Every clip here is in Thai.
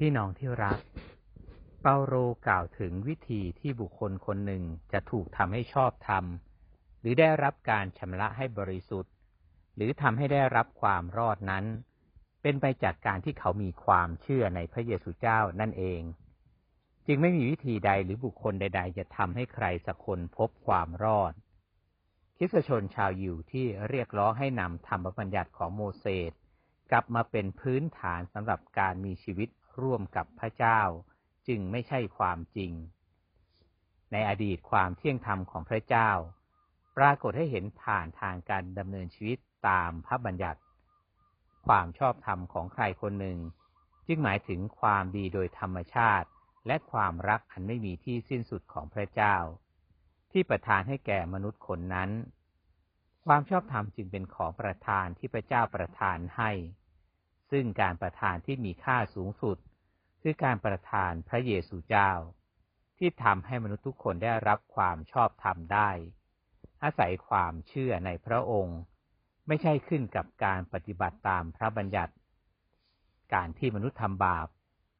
พี่น้องที่รัก เปาโลกล่าวถึงวิธีที่บุคคลคนหนึ่งจะถูกทำให้ชอบธรรม หรือได้รับการชำระให้บริสุทธิ์ หรือทำให้ได้รับความรอดนั้น เป็นไปจากการที่เขามีความเชื่อในพระเยซูเจ้านั่นเอง จึงไม่มีวิธีใดหรือบุคคลใด ๆ จะทำให้ใครสักคนพบความรอดคริสชนชาวยิวที่เรียกร้องให้นำธรรมบัญญัติของโมเสสกลับมาเป็นพื้นฐานสำหรับการมีชีวิต ร่วมกับพระเจ้า จึงไม่ใช่ความจริง ในอดีตความเที่ยงธรรมของพระเจ้า ปรากฏให้เห็นผ่านทางการดำเนินชีวิตตามพระบัญญัติ ความชอบธรรมของใครคนหนึ่ง จึงหมายถึงความดีโดยธรรมชาติ และความรักอันไม่มีที่สิ้นสุดของพระเจ้า ที่ประทานให้แก่มนุษย์คนนั้น ความชอบธรรมจึงเป็นของประทานที่พระเจ้าประทานให้ ซึ่งการประทานที่มีค่าสูงสุด คือการประทานพระเยซูเจ้า ที่ทำให้มนุษย์ทุกคนได้รับความชอบธรรมได้ อาศัยความเชื่อในพระองค์ ไม่ใช่ขึ้นกับการปฏิบัติตามพระบัญญัติ การที่มนุษย์ทำบาป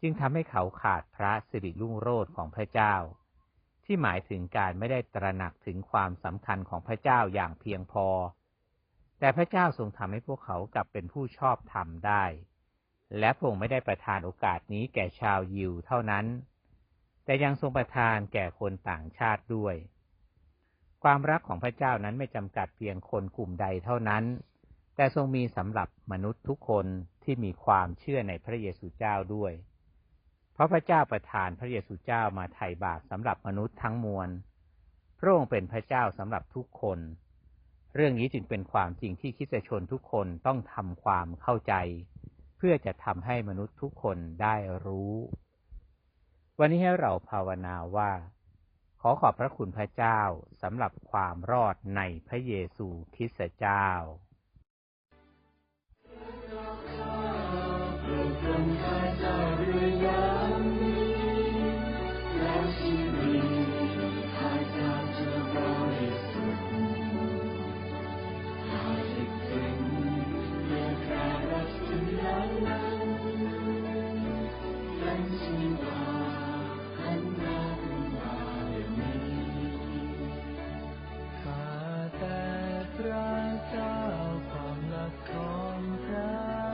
จึงทำให้เขาขาดพระสิริรุ่งโรจน์ของพระเจ้า ที่หมายถึงการไม่ได้ตระหนักถึงความสำคัญของพระเจ้าอย่างเพียงพอ แต่พระเจ้าทรงทำให้พวกเขากลับเป็นผู้ชอบธรรมได้ และพระองค์ไม่ได้ประทานโอกาสนี้แก่ชาวยิวเท่านั้น แต่ยังทรงประทานแก่คนต่างชาติด้วย ความรักของพระเจ้านั้นไม่จำกัดเพียงคนกลุ่มใดเท่านั้น แต่ทรงมีสำหรับมนุษย์ทุกคนที่มีความเชื่อในพระเยซูเจ้าด้วย เพราะพระเจ้าประทานพระเยซูเจ้ามาไถ่บาปสำหรับมนุษย์ทั้งมวล พระองค์เป็นพระเจ้าสำหรับทุกคน เรื่องนี้จึงเป็นความจริงที่คิดชนทุกคนต้องทำความเข้าใจ เพื่อจะทำให้มนุษย์ทุกคนได้รู้ วันนี้ให้เราภาวนาว่า ขอขอบพระคุณพระเจ้าสำหรับความรอดในพระเยซูคริสต์เจ้า ระเจ้าความรักของพระ